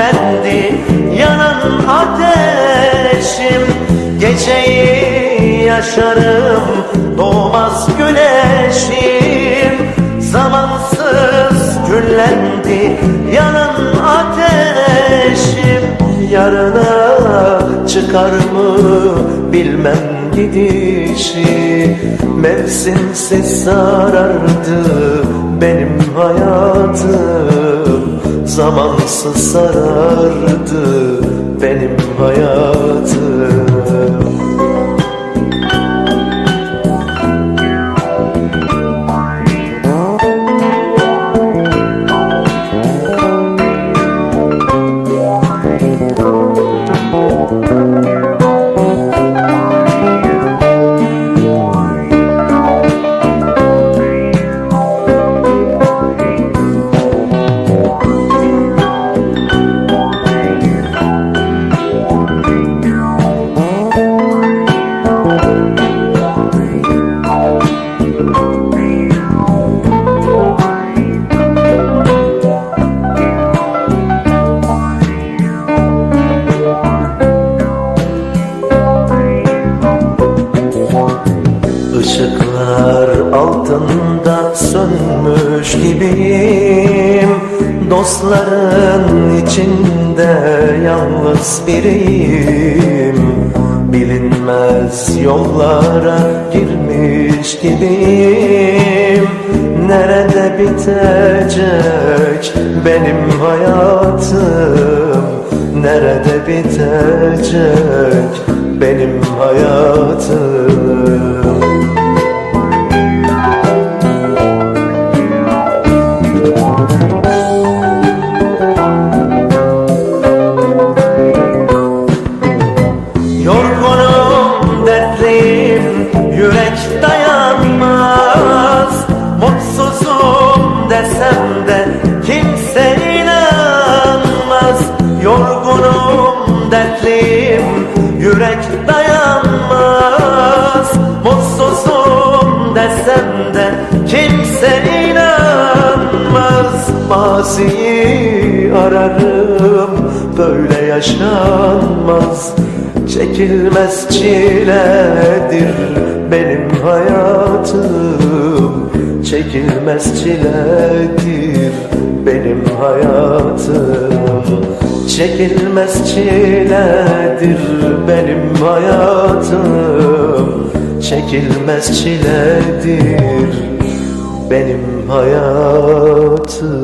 Küllendi yanan ateşim. Geceyi yaşarım doğmaz güneşim. Zamansız küllendi yanan ateşim. Yarına çıkar mı bilmem gidişi. Mevsimsiz sarardı benim hayatım Zamansız sarardı benim hayatım Dostların içinde yalnız biriyim. Bilinmez yollara girmiş gibiyim. Nerede bitecek benim hayatım? Nerede bitecek benim hayatım dertliyim, yürek dayanmaz. Mutsuzum desem de kimse inanmaz. Maziyi ararım, böyle yaşanmaz. Çekilmez çiledir benim hayatım. Çekilmez çiledir benim hayatım Çekilmez çiledir benim hayatım. Çekilmez çiledir benim hayatım